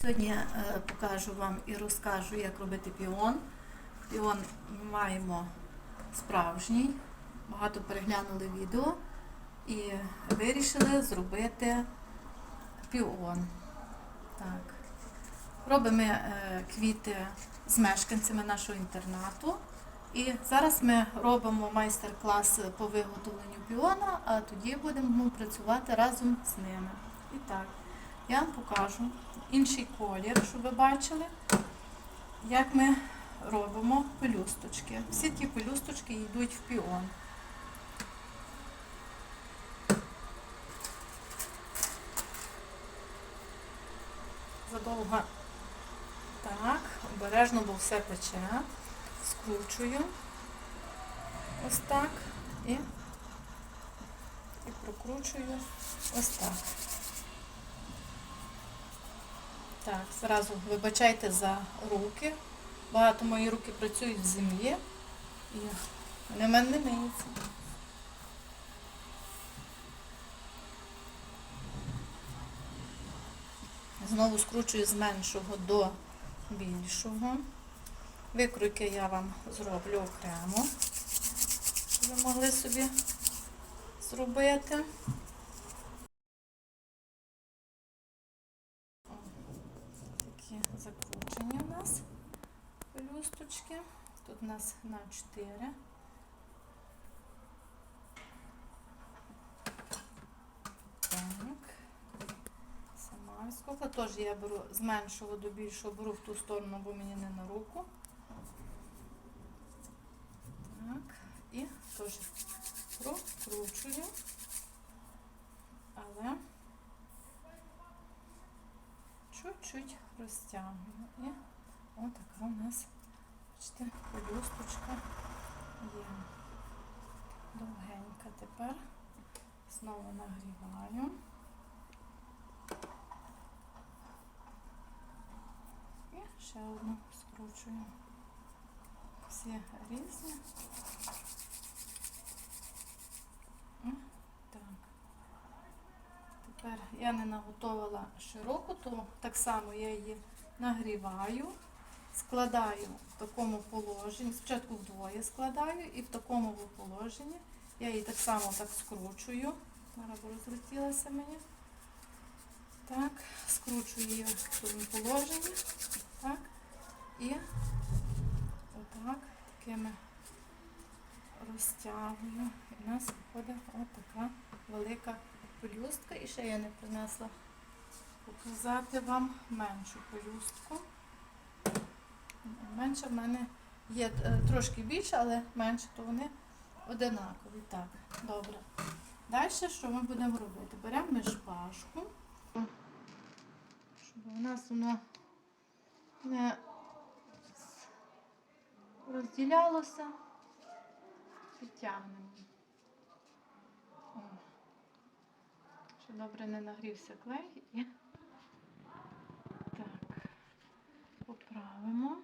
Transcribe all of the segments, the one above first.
Сьогодні е, покажу вам і розкажу, як робити піон. Піон маємо справжній. Багато переглянули відео і вирішили зробити піон. Так. Робимо е, квіти з мешканцями нашого інтернату. І зараз ми робимо майстер-клас по виготовленню піона, а тоді будемо працювати разом з ними. І так, я вам покажу інший колір, щоб ви бачили, як ми робимо пелюсточки. Всі ті пелюсточки йдуть в піон. Задовго так, обережно, бо все пече. Скручую ось так і, і прокручую ось так. Так, зразу вибачайте за руки. Багато мої руки працюють в землі і вони мене не миються. Знову скручую з меншого до більшого. Викройки я вам зроблю окремо, щоб ви могли собі зробити. Закручені у нас пелюсточки. Тут у нас на 4. Так. Сама відскокла. Теж я беру з меншого до більшого, беру в ту сторону, бо мені не на руку. Так, і теж прокручую, але чуть-чуть розтягую. І отака у нас, бачите, пелюсточка є. Довгенька тепер. Знову нагріваю. І ще одну скручую. Всі різні. О, Так. Тепер я не наготовила широку, то так само я її нагріваю, складаю в такому положенні. Спочатку вдвоє складаю і в такому положенні. Я її так само так скручую. Зараз розлетілася мені. Так, скручую її в цьому положенні. Так. І отак такими розтягую. І у нас виходить от така велика пелюстка. І ще я не принесла показати вам меншу пелюстку. Менша в мене є е, трошки більше, але менше, то вони одинакові. Так, добре. Далі що ми будемо робити? Беремо ми шпажку, щоб у нас воно не розділялося, підтягнемо. Ще добре не нагрівся клей так, поправимо.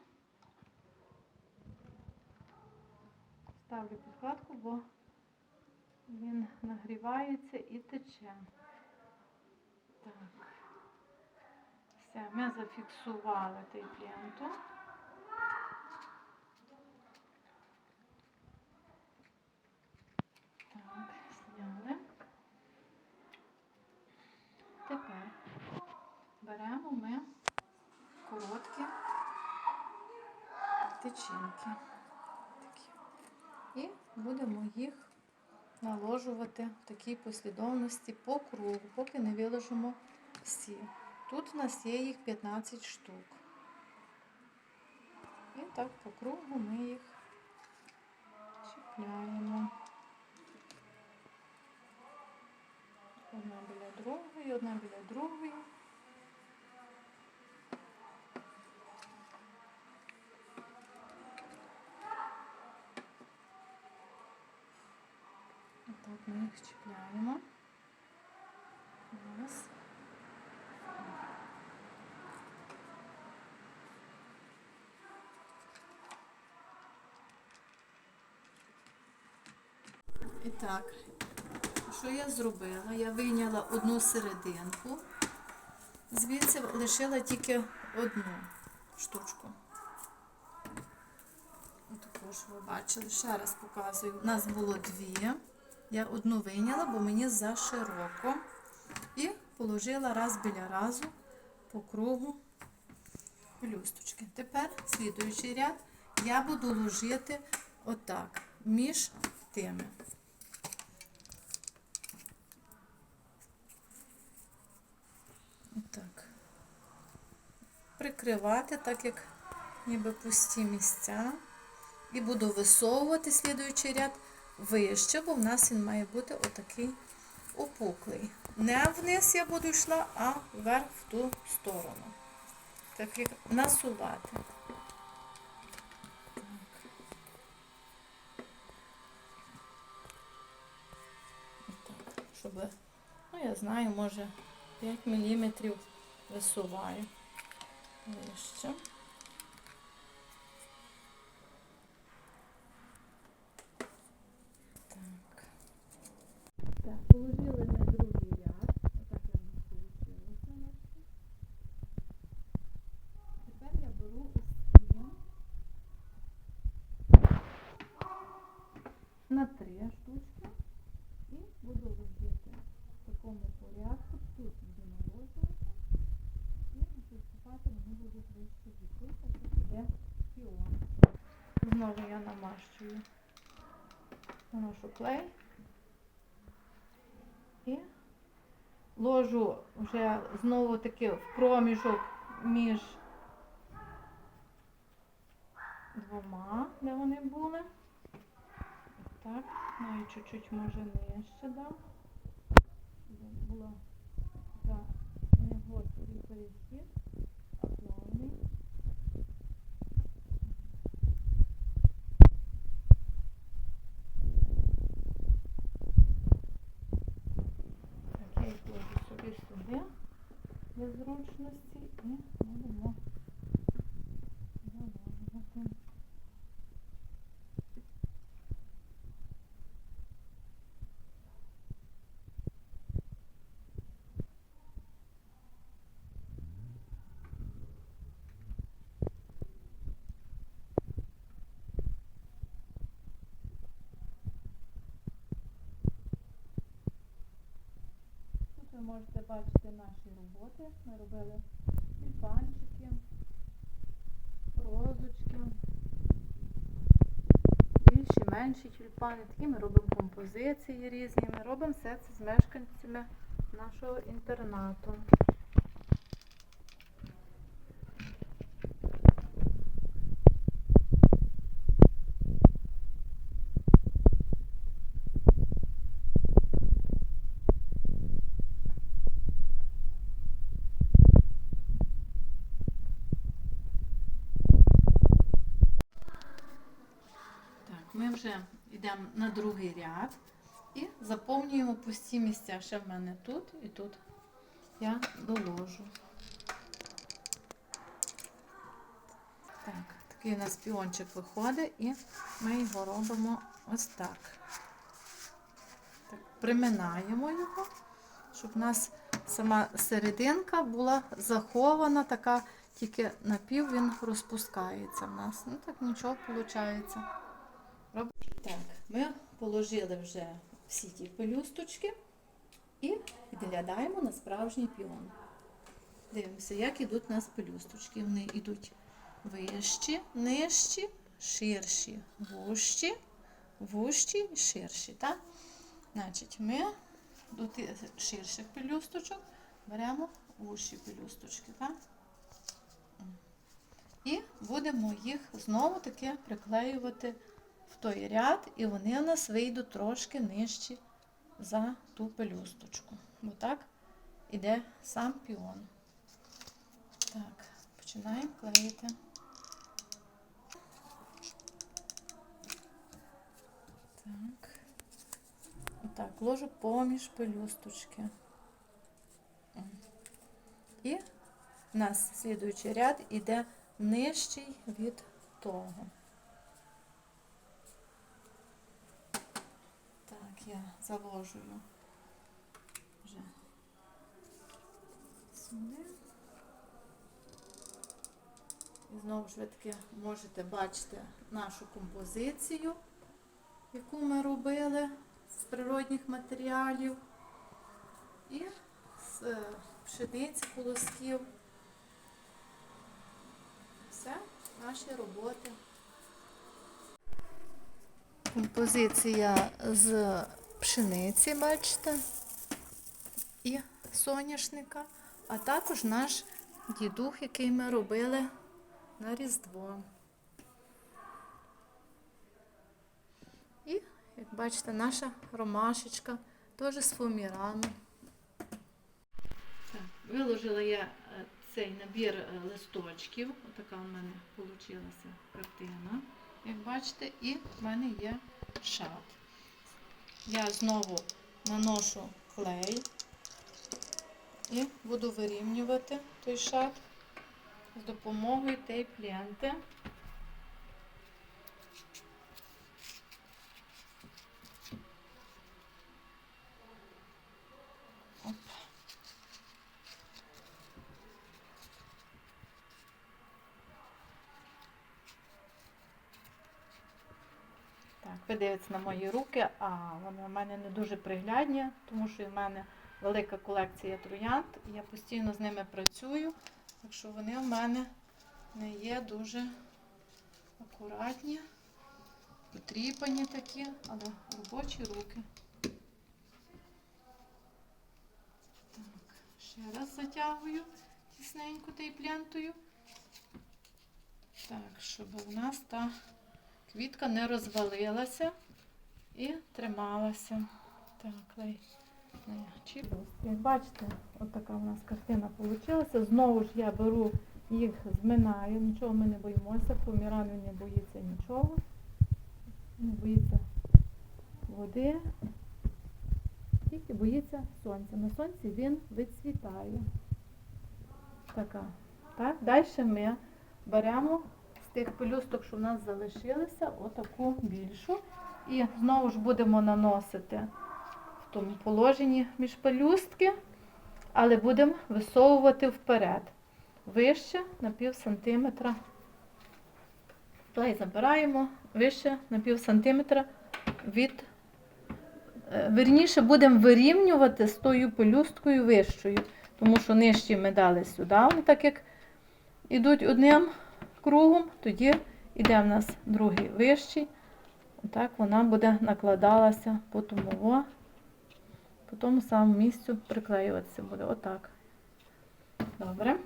Ставлю підкладку, бо він нагрівається і тече. Так. Все, ми зафіксували той пленту. Так, зняли. Тепер беремо ми короткі тичинки. І будемо їх наложувати в такій послідовності по кругу, поки не виложимо всі. Тут у нас є їх 15 штук. І так по кругу ми їх чіпляємо. Одна біля другої, одна біля другої. Отак ми їх чіпляємо. Раз. І так, що я зробила? Я вийняла одну серединку звідси лишила тільки одну штучку. Також ви бачили, ще раз показую. У нас було дві. Я одну вийняла, бо мені за широко. І положила раз біля разу по кругу пелюсточки. Тепер слідуючий ряд я буду ложити отак між тими. Отак. Прикривати, так як ніби пусті місця. І буду висовувати слідуючий ряд вище, бо в нас він має бути отакий опуклий. Не вниз я буду йшла, а вверх в ту сторону. Так як насувати. Щоб, ну я знаю, може 5 мм висуваю вище. Так. Так, положили на другий ряд. Отак я в нас вийшло. Тепер я беру ось ці на три штучки і буду ложити в такому порядку. Тут буду наложувати і виступати вони будуть вище від тут, а тут іде піон. Знову я намащую наношу клей і ложу вже знову таки в проміжок між двома, де вони були. Так, навіть чуть-чуть може нижче дам. Була не гострий перехід, а плавний. Так, я їх ложу собі сюди для зручності і будемо заложувати. Тут ви можете бачити наші роботи. Ми робили тюльпанчики, розочки, більші, менші тюльпани. Такі ми робимо композиції різні. Ми робимо все це з мешканцями нашого інтернату. Так, ми вже йдемо на другий ряд і заповнюємо пусті місця. Ще в мене тут і тут я доложу. Так, такий у нас піончик виходить, і ми його робимо ось так. так приминаємо його, щоб у нас сама серединка була захована, така, тільки напів він розпускається в нас. Ну так нічого виходить. Так, ми положили вже всі ті пелюсточки і відглядаємо на справжній піон. Дивимося, як ідуть у нас пелюсточки. Вони йдуть вищі, нижчі, ширші, вужчі, вужчі і ширші. Так? Значить, ми до тих ширших пелюсточок беремо вужчі пелюсточки. Так? І будемо їх знову таки приклеювати в той ряд, і вони у нас вийдуть трошки нижчі за ту пелюсточку. Бо так іде сам піон. Так, починаємо клеїти. Так. Отак, ложу поміж пелюсточки. І у нас слідуючий ряд іде нижчий від того. Так, я заложую вже сюди. І знову ж таки можете бачити нашу композицію, яку ми робили з природних матеріалів. І з е, пшениці, колосків. Все, наші роботи. Композиція з пшениці, бачите, і соняшника, а також наш дідух, який ми робили на Різдво. І, як бачите, наша ромашечка теж з фумірану. Так, виложила я е, цей набір е, листочків. Отака в мене вийшла картина. Як бачите, і в мене є шат. Я знову наношу клей і буду вирівнювати той шат з допомогою тейп-ленти. Ви дивитесь на мої руки, а вони в мене не дуже приглядні, тому що в мене велика колекція троянд, і я постійно з ними працюю, так що вони в мене не є дуже акуратні, потріпані такі, але робочі руки. Так, ще раз затягую тісненько тейплентою. Так, щоб у нас та квітка не розвалилася і трималася. Так, бачите, от така у нас картина вийшла. Знову ж я беру їх, зминаю, нічого ми не боїмося, помірану не боїться нічого, не боїться води, тільки боїться сонця. На сонці він відцвітає. Така. Так, далі ми беремо тих пелюсток, що в нас залишилися, отаку більшу. І знову ж будемо наносити в тому положенні між пелюстки, але будемо висовувати вперед. Вище на пів сантиметра. Клей забираємо вище на пів сантиметра від. е, Верніше будемо вирівнювати з тою пелюсткою вищою, тому що нижчі ми дали сюди, так як ідуть одним кругом, тоді йде в нас другий вищий. Отак вона буде накладалася по тому, по тому самому місцю приклеюватися буде. Отак. Добре.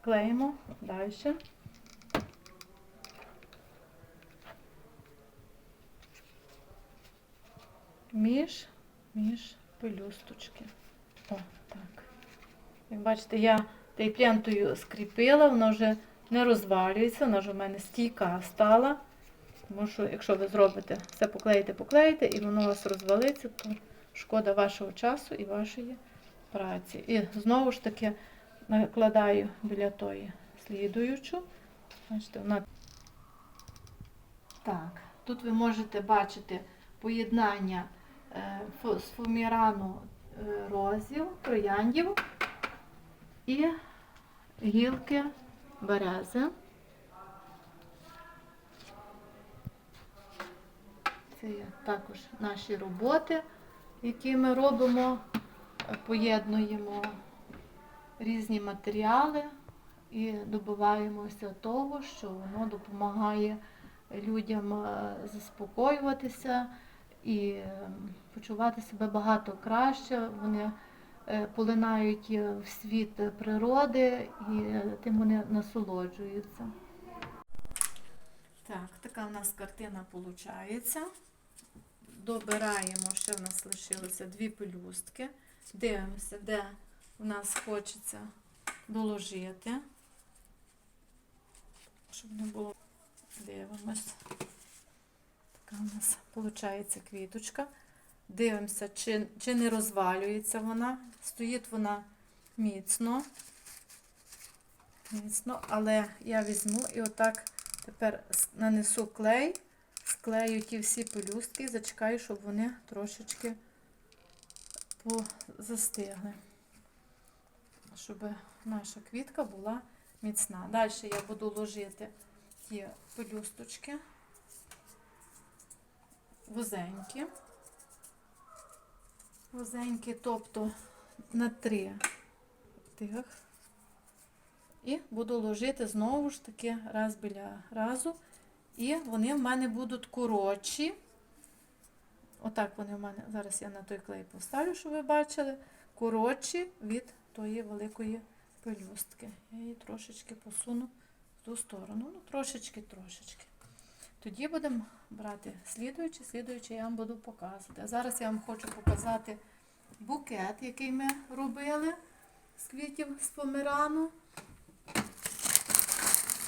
Клеїмо далі. Між, між пелюсточки. О, так. Як бачите, я тейплентою скріпила, воно вже не розвалюється, вона вже в мене стійка стала. Тому що, якщо ви зробите все поклеїте, поклеїте, і воно у вас розвалиться, то шкода вашого часу і вашої праці. І знову ж таки накладаю біля тої слідуючу. Бачите, вона... Так, тут ви можете бачити поєднання е, з фумірану е, розів, трояндів і гілки берези. Це також наші роботи, які ми робимо, поєднуємо різні матеріали і добиваємося того, що воно допомагає людям е, заспокоюватися і е, почувати себе багато краще. Вони полинають е, в світ природи і е, тим вони насолоджуються. Так, така в нас картина виходить. Добираємо, ще в нас лишилося дві пелюстки. Дивимося, де в нас хочеться доложити. Щоб не було. Дивимось. Така у нас виходить квіточка. Дивимося, чи, чи не розвалюється вона. Стоїть вона міцно. Міцно, але я візьму і отак тепер нанесу клей, склею ті всі пелюстки, і зачекаю, щоб вони трошечки застигли. Щоб наша квітка була міцна. Далі я буду ложити ті пелюсточки вузенькі. Вузенькі, тобто на три тих. І буду ложити знову ж таки раз біля разу. І вони в мене будуть коротші. Отак вони в мене. Зараз я на той клей поставлю, щоб ви бачили. Коротші від тої великої пелюстки. Я її трошечки посуну в ту сторону. Ну, трошечки, трошечки. Тоді будемо брати слідуючи, слідуючи я вам буду показувати. А зараз я вам хочу показати букет, який ми робили з квітів з помирану.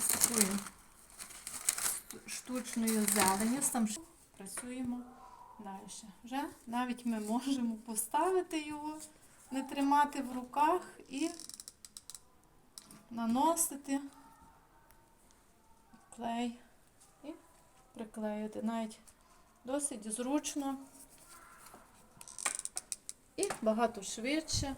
З такою штучною зеленю. Там працюємо далі. Вже навіть ми можемо поставити його, не тримати в руках і наносити клей приклеїти. Навіть досить зручно і багато швидше.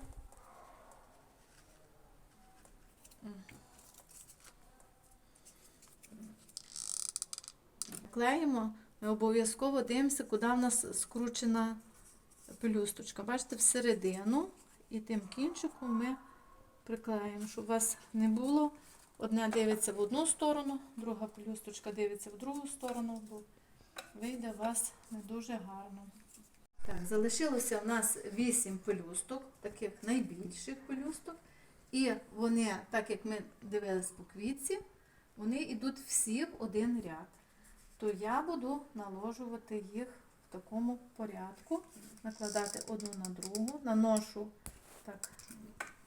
Клеїмо, ми обов'язково дивимося, куди в нас скручена пелюсточка. Бачите, всередину і тим кінчиком ми приклеїмо, щоб у вас не було. Одне дивиться в одну сторону, друга пелюсточка дивиться в другу сторону, бо вийде у вас не дуже гарно. Так, залишилося у нас 8 пелюсток, таких найбільших пелюсток. І вони, так як ми дивились по квітці, вони йдуть всі в один ряд. То я буду наложувати їх в такому порядку, накладати одну на другу, наношу так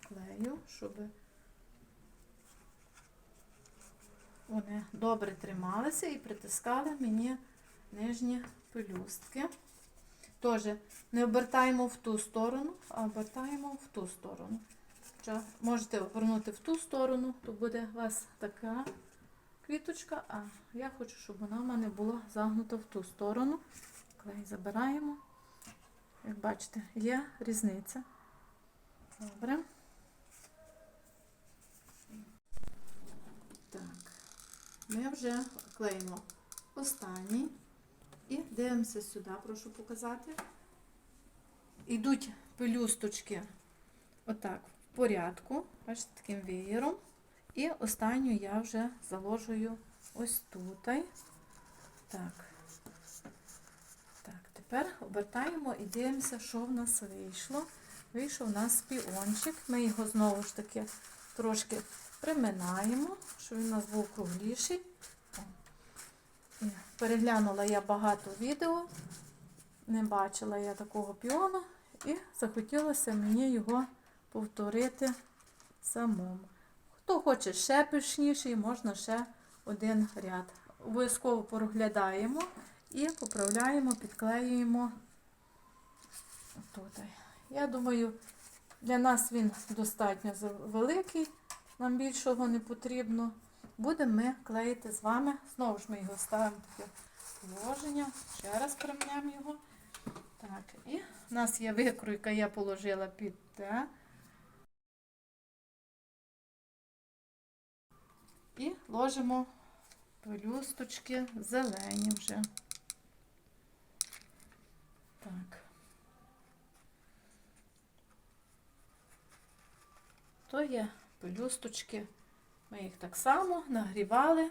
клею, щоб вони добре трималися і притискали мені нижні пелюстки. Теж не обертаємо в ту сторону, а обертаємо в ту сторону. Хоча можете обернути в ту сторону, то буде у вас така квіточка, а я хочу, щоб вона в мене була загнута в ту сторону. Клей забираємо. Як бачите, є різниця. Добре. Так, ми вже клеїмо останній. І дивимося сюди, прошу показати. Йдуть пелюсточки отак в порядку, бачите, таким веєром. І останню я вже заложую ось тут. Так. Так, тепер обертаємо і дивимося, що в нас вийшло. Вийшов у нас піончик. Ми його знову ж таки трошки приминаємо, щоб він у нас був кругліший. Переглянула я багато відео, не бачила я такого піона, і захотілося мені його повторити самому. Хто хоче ще пишніший, можна ще один ряд. Обов'язково проглядаємо і поправляємо, підклеюємо тут. Я думаю, для нас він достатньо великий, нам більшого не потрібно. Будемо ми клеїти з вами. Знову ж ми його ставимо таке положення. Ще раз примнемо його. Так, і в нас є викройка, я положила під те. І ложимо пелюсточки зелені вже. Так. То є пелюсточки. Ми їх так само нагрівали,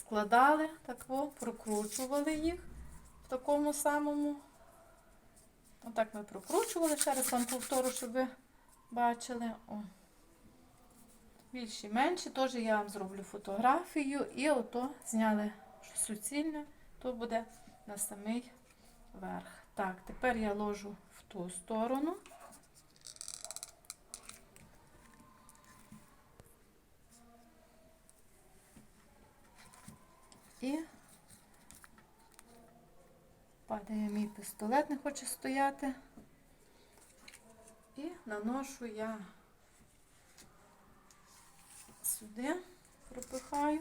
складали, так о, прокручували їх в такому самому. Отак ми прокручували. Ще раз вам повторю, щоб ви бачили. О. Більші, менші, теж я вам зроблю фотографію і ото зняли суцільне, то буде на самий верх. Так, тепер я ложу в ту сторону. І падає мій пістолет, не хоче стояти. І наношу я сюди, пропихаю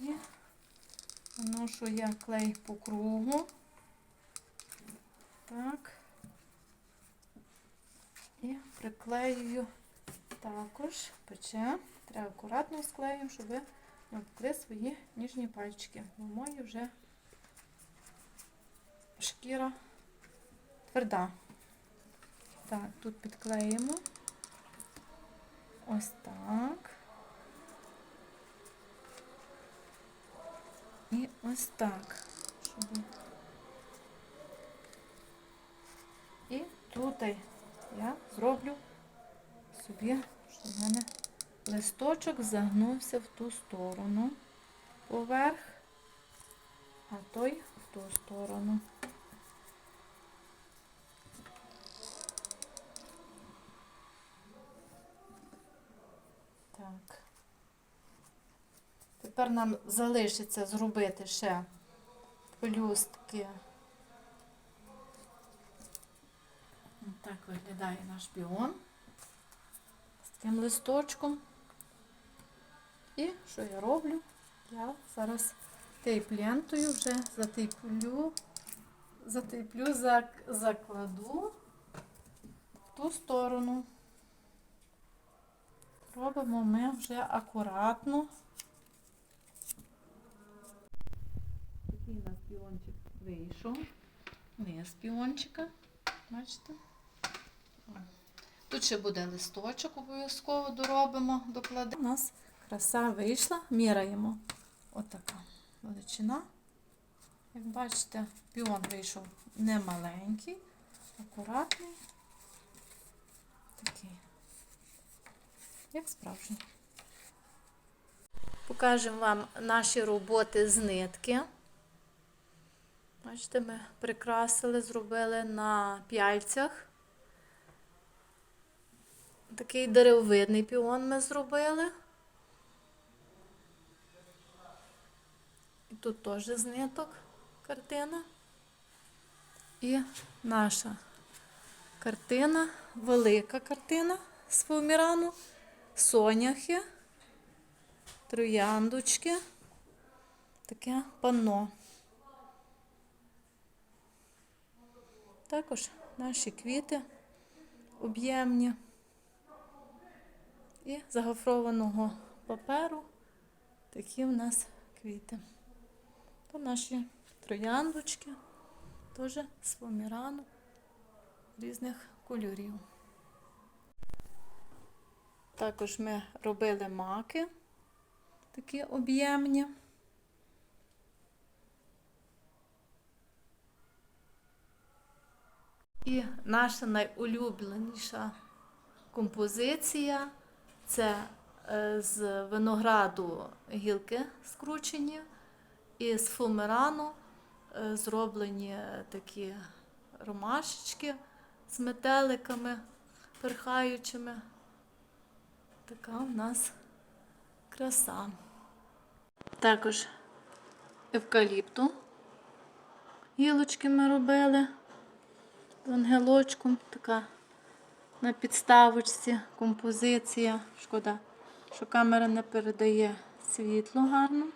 і наношу я клей по кругу. Так. І приклеюю також, пече. Треба акуратно склеїмо, щоб не свої ніжні пальчики. Бо мої вже шкіра тверда. Так, тут підклеїмо. Ось так. І ось так. Щоб... І тут я зроблю собі, щоб в мене листочок загнувся в ту сторону поверх, а той в ту сторону. Так. Тепер нам залишиться зробити ще пелюстки. Так виглядає наш піон з таким листочком. І що я роблю? Я зараз тейп лентою вже затейплю, затейплю, зак- закладу в ту сторону. Робимо ми вже акуратно. Такий у нас піончик вийшов. Низ піончика. Бачите? Тут ще буде листочок, обов'язково доробимо, докладемо. У нас краса вийшла, міряємо. Отака величина. Як бачите, піон вийшов не маленький, акуратний. Такий, як справжній. Покажемо вам наші роботи з нитки. Бачите, ми прикрасили, зробили на п'яльцях. Такий деревовидний піон ми зробили. Тут теж з ниток картина. І наша картина, велика картина з фоамірану, соняхи, трояндочки, таке панно. Також наші квіти об'ємні і загофрованого паперу такі в нас квіти. То наші трояндочки, теж з фоамірану різних кольорів. Також ми робили маки, такі об'ємні. І наша найулюбленіша композиція це е, з винограду гілки скручені і з фумерану е, зроблені такі ромашечки з метеликами перхаючими. Така в нас краса. Також евкаліпту гілочки ми робили з ангелочком. Така на підставочці композиція. Шкода, що камера не передає світло гарно.